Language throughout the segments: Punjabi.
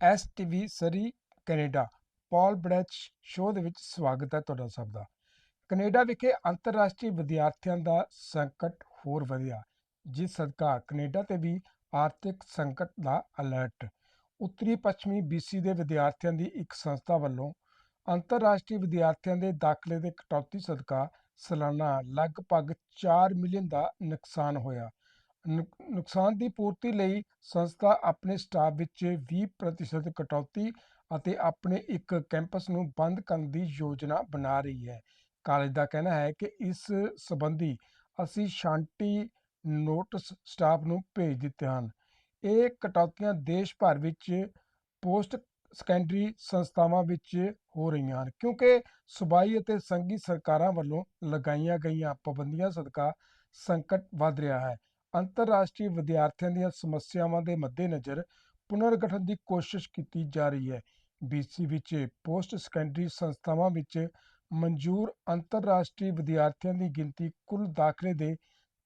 STV Surrey, Canada. ਪਾਲ ਬ੍ਰੈਚ ਸ਼ੋਅ ਦੇ ਵਿੱਚ ਸਵਾਗਤ ਹੈ ਤੁਹਾਡਾ ਸਭ ਦਾ। ਕੈਨੇਡਾ ਵਿਖੇ ਅੰਤਰਰਾਸ਼ਟਰੀ ਵਿਦਿਆਰਥੀਆਂ ਦਾ ਸੰਕਟ ਹੋਰ ਵਧਿਆ, ਜਿਸ ਸਦਕਾ ਕੈਨੇਡਾ ਤੇ ਵੀ ਆਰਥਿਕ ਸੰਕਟ ਦਾ ਅਲਰਟ। ਉੱਤਰੀ ਪੱਛਮੀ BC ਦੇ ਵਿਦਿਆਰਥੀਆਂ ਦੀ ਇੱਕ ਸੰਸਥਾ ਵੱਲੋਂ ਅੰਤਰਰਾਸ਼ਟਰੀ ਵਿਦਿਆਰਥੀਆਂ ਦੇ ਦਾਖਲੇ ਦੇ ਕਟੌਤੀ ਸਦਕਾ ਸਾਲਾਨਾ ਲਗਭਗ 4 ਮਿਲੀਅਨ ਦਾ ਨੁਕਸਾਨ ਹੋਇਆ। ਨੁਕਸਾਨ ਦੀ ਪੂਰਤੀ ਲਈ ਸੰਸਥਾ ਆਪਣੇ ਸਟਾਫ ਵਿੱਚ 20% ਕਟੌਤੀ ਅਤੇ ਆਪਣੇ ਇੱਕ ਕੈਂਪਸ ਨੂੰ ਬੰਦ ਕਰਨ ਦੀ ਯੋਜਨਾ ਬਣਾ ਰਹੀ ਹੈ। ਕਾਲਜ ਦਾ ਕਹਿਣਾ ਹੈ ਕਿ ਇਸ ਸੰਬੰਧੀ ਅਸੀਂ ਸ਼ਾਂਤੀ ਨੋਟਿਸ ਸਟਾਫ ਨੂੰ ਭੇਜ ਦਿੱਤੇ ਹਨ। ਇਹ ਕਟੌਤੀਆਂ ਦੇਸ਼ ਭਰ ਵਿੱਚ ਪੋਸਟ ਸੈਕੰਡਰੀ ਸੰਸਥਾਵਾਂ ਵਿੱਚ ਹੋ ਰਹੀਆਂ ਹਨ, ਕਿਉਂਕਿ ਸੂਬਾਈ ਅਤੇ ਸੰਘੀ ਸਰਕਾਰਾਂ ਵੱਲੋਂ ਲਗਾਈਆਂ ਗਈਆਂ ਪਾਬੰਦੀਆਂ ਸਦਕਾ ਸੰਕਟ ਵੱਧ ਰਿਹਾ ਹੈ। ਅੰਤਰਰਾਸ਼ਟਰੀ ਵਿਦਿਆਰਥੀਆਂ ਦੀਆਂ ਸਮੱਸਿਆਵਾਂ ਦੇ ਮੱਦੇਨਜ਼ਰ ਪੁਨਰਗਠਨ ਦੀ ਕੋਸ਼ਿਸ਼ ਕੀਤੀ ਜਾ ਰਹੀ ਹੈ। BC ਵਿੱਚ ਪੋਸਟ ਸੈਕੰਡਰੀ ਸੰਸਥਾਵਾਂ ਵਿੱਚ ਮਨਜ਼ੂਰ ਅੰਤਰਰਾਸ਼ਟਰੀ ਵਿਦਿਆਰਥੀਆਂ ਦੀ ਗਿਣਤੀ ਕੁੱਲ ਦਾਖਲੇ ਦੇ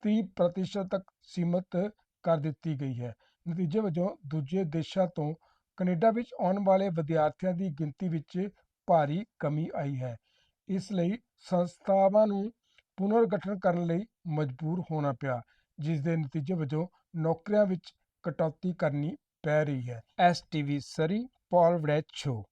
30% ਤੱਕ ਸੀਮਤ ਕਰ ਦਿੱਤੀ ਗਈ ਹੈ। ਨਤੀਜੇ ਵਜੋਂ ਦੂਜੇ ਦੇਸ਼ਾਂ ਤੋਂ ਕੈਨੇਡਾ ਵਿੱਚ ਆਉਣ ਵਾਲੇ ਵਿਦਿਆਰਥੀਆਂ ਦੀ ਗਿਣਤੀ ਵਿੱਚ ਭਾਰੀ ਕਮੀ ਆਈ ਹੈ। ਇਸ ਲਈ ਸੰਸਥਾਵਾਂ ਨੂੰ ਪੁਨਰਗਠਨ ਕਰਨ ਲਈ ਮਜਬੂਰ ਹੋਣਾ ਪਿਆ। ਜਿਸ ਦੇ ਨਤੀਜੇ ਵਜੋਂ ਨੌਕਰੀਆਂ ਵਿੱਚ ਕਟੌਤੀ ਕਰਨੀ ਪੈ ਰਹੀ ਹੈ। ਐਸਟੀਵੀ ਸਰੀ, ਪਾਲ ਵ੍ਰੈਚ ਸ਼ੋ